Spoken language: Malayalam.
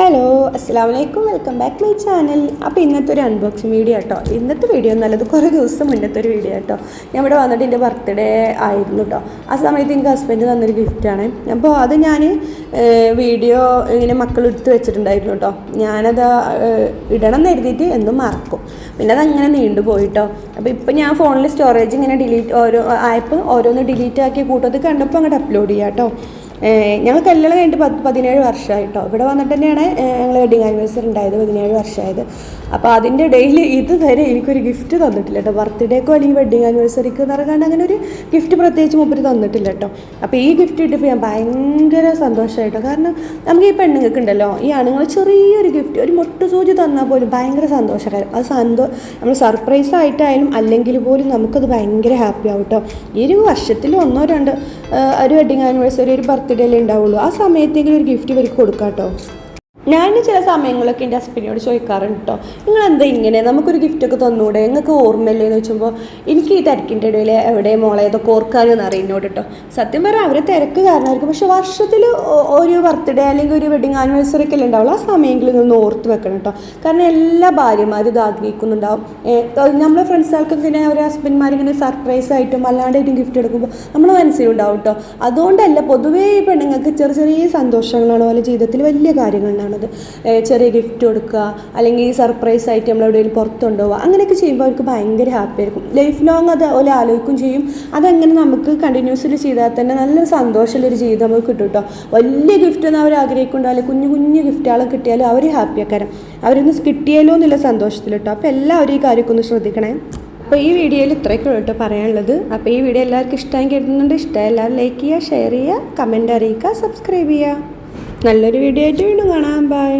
ഹലോ അസ്സാം വലൈക്കും വെൽക്കം ബാക്ക് മൈ ചാനൽ. അപ്പോൾ ഇന്നത്തെ ഒരു അൺബോക്സിങ് വീഡിയോ കേട്ടോ ഇന്നത്തെ വീഡിയോ നല്ലത് കുറേ ദിവസം മുന്നത്തെ ഒരു വീഡിയോ കേട്ടോ ഞാൻ ഇവിടെ വന്നിട്ട് എന്റെ ബർത്ത്ഡേ ആയിരുന്നു കേട്ടോ ആ സമയത്ത് എനിക്ക് ഹസ്ബൻഡ് തന്നൊരു ഗിഫ്റ്റാണ് അപ്പോൾ അത് ഞാൻ വീഡിയോ ഇങ്ങനെ മക്കൾ എടുത്ത് വെച്ചിട്ടുണ്ടായിരുന്നു കേട്ടോ ഞാനത് ഇടണം എന്ന് എഴുതിയിട്ട് എന്നും മറക്കും. പിന്നെ അതങ്ങനെ നീണ്ടു പോയിട്ടോ അപ്പോൾ ഇപ്പം ഞാൻ ഫോണിൽ സ്റ്റോറേജ് ഇങ്ങനെ ഡിലീറ്റ് ഓരോ ആപ്പ് ഓരോന്ന് ഡിലീറ്റ് ആക്കി കൂട്ടത്തിൽ കണ്ടപ്പോൾ അങ്ങോട്ട് അപ്ലോഡ് ചെയ്യാം കേട്ടോ ഞങ്ങൾ കല്യാണം കഴിഞ്ഞിട്ട് പത്ത് പതിനേഴ് വർഷമായിട്ടോ ഇവിടെ വന്നിട്ട് തന്നെയാണ് ഞങ്ങൾ വെഡിങ് ആനിവേഴ്സറി ഉണ്ടായത് പതിനേഴ് വർഷമായത്. അപ്പോൾ അതിന്റെ ഇടയിൽ ഇതുവരെ എനിക്കൊരു ഗിഫ്റ്റ് തന്നിട്ടില്ല കേട്ടോ. ബർത്ത്ഡേക്കോ അല്ലെങ്കിൽ വെഡിങ് ആനിവേഴ്സറിക്കോ എന്ന് പറഞ്ഞാൽ അങ്ങനെ ഒരു ഗിഫ്റ്റ് പ്രത്യേകിച്ച് മുപ്പര് തന്നിട്ടില്ല കേട്ടോ. അപ്പോൾ ഈ ഗിഫ്റ്റ് കിട്ടിയപ്പോൾ ഞാൻ ഭയങ്കര സന്തോഷമായിട്ടോ കാരണം നമുക്ക് ഈ പെണ്ണുങ്ങൾക്ക് ഉണ്ടല്ലോ ഈ ആണുങ്ങൾ ചെറിയൊരു ഗിഫ്റ്റ് ഒരു മുട്ടുസൂചി തന്നാൽ പോലും ഭയങ്കര സന്തോഷകരം. അത് സന്തോ നമ്മൾ സർപ്രൈസ് ആയിട്ടായാലും അല്ലെങ്കിൽ പോലും നമുക്കത് ഭയങ്കര ഹാപ്പി ആവും കേട്ടോ. ഈ ഒരു വർഷത്തിൽ ഒന്നോ രണ്ടോ ഒരു വെഡിങ് ആനിവേഴ്സറി ഒരു ബർത്ത്ഡേ അല്ലേ ഉണ്ടാവുള്ളൂ. ആ സമയത്തെങ്കിലും ഒരു ഗിഫ്റ്റ് ഇവർക്ക് കൊടുക്കാം കേട്ടോ ഞാൻ ചില സമയങ്ങളൊക്കെ എന്റെ ഹസ്ബൻഡിനോട് ചോദിക്കാറുണ്ട് കേട്ടോ നിങ്ങൾ എന്താ ഇങ്ങനെ? നമുക്കൊരു ഗിഫ്റ്റൊക്കെ തന്നൂടെ? നിങ്ങൾക്ക് ഓർമ്മയില്ലേ? എന്ന് വെച്ചുമ്പോൾ എനിക്ക് ഈ തിരക്കിന്റെ ഇടയിൽ എവിടെ മോളെ ഇതൊക്കെ ഓർക്കാനും അറിയുന്നോട് കേട്ടോ സത്യം പറഞ്ഞാൽ അവരെ തിരക്ക് കാരണമായിരിക്കും. പക്ഷെ വർഷത്തിൽ ഒരു ബർത്ത്ഡേ അല്ലെങ്കിൽ ഒരു വെഡിങ് ആനിവേഴ്സറി ഒക്കെ ഉണ്ടാവുള്ളൂ ആ സമയങ്ങളിൽ നിന്ന് ഓർത്ത് വെക്കണം കേട്ടോ കാരണം എല്ലാ ഭാര്യമാരും ഇത് ആഗ്രഹിക്കുന്നുണ്ടാവും. നമ്മളെ ഫ്രണ്ട്സുകൾക്കൊക്കെ ഇങ്ങനെ അവരെ ഹസ്ബൻഡ്മാർ ഇങ്ങനെ സർപ്രൈസ് ആയിട്ടും അല്ലാണ്ടായിട്ടും ഗിഫ്റ്റ് എടുക്കുമ്പോൾ നമ്മൾ മനസ്സിലുണ്ടാവും കേട്ടോ അതുകൊണ്ടല്ല പൊതുവേ ഈ പെണ്ണുങ്ങൾക്ക് ചെറിയ ചെറിയ സന്തോഷങ്ങളാണ് പോലെ ജീവിതത്തിൽ വലിയ കാര്യങ്ങളാണത് ഏഹ് ചെറിയ ഗിഫ്റ്റ് കൊടുക്കുക അല്ലെങ്കിൽ സർപ്രൈസ് ആയിട്ട് നമ്മൾ എവിടെയെങ്കിലും പുറത്ത് കൊണ്ടുപോകുക അങ്ങനെയൊക്കെ ചെയ്യുമ്പോൾ അവർക്ക് ഭയങ്കര ഹാപ്പി ആയിരിക്കും. ലൈഫ് ലോങ് അത് ആലോചിക്കും ചെയ്യും. അതങ്ങനെ നമുക്ക് കണ്ടിന്യൂസ്ലി ചെയ്താൽ തന്നെ നല്ല സന്തോഷമുള്ളൊരു ജീവിതം നമുക്ക് കിട്ടും കേട്ടോ വലിയ ഗിഫ്റ്റ് ഒന്നും അവർ ആഗ്രഹിക്കുന്നുണ്ടാവില്ല. കുഞ്ഞു കുഞ്ഞു ഗിഫ്റ്റുകൾ കിട്ടിയാലും അവർ ഹാപ്പി ആക്കാരം. അവരൊന്ന് കിട്ടിയാലോ എന്നുള്ള സന്തോഷത്തിൽ കേട്ടോ അപ്പോൾ എല്ലാവരും ഈ കാര്യമൊക്കെ ഒന്ന് ശ്രദ്ധിക്കണേ. അപ്പോൾ ഈ വീഡിയോയിൽ ഇത്രയൊക്കെ കേട്ടോ പറയാനുള്ളത്. അപ്പോൾ ഈ വീഡിയോ എല്ലാവർക്കും ഇഷ്ടമായി കരുതുന്നുണ്ട്. ഇഷ്ടമായി എല്ലാവരും ലൈക്ക് ചെയ്യുക ഷെയർ ചെയ്യുക കമന്റ് അറിയിക്കുക സബ്സ്ക്രൈബ് ചെയ്യുക. നല്ലൊരു വീഡിയോ ആയിട്ട് വീണ്ടും കാണാം ബൈ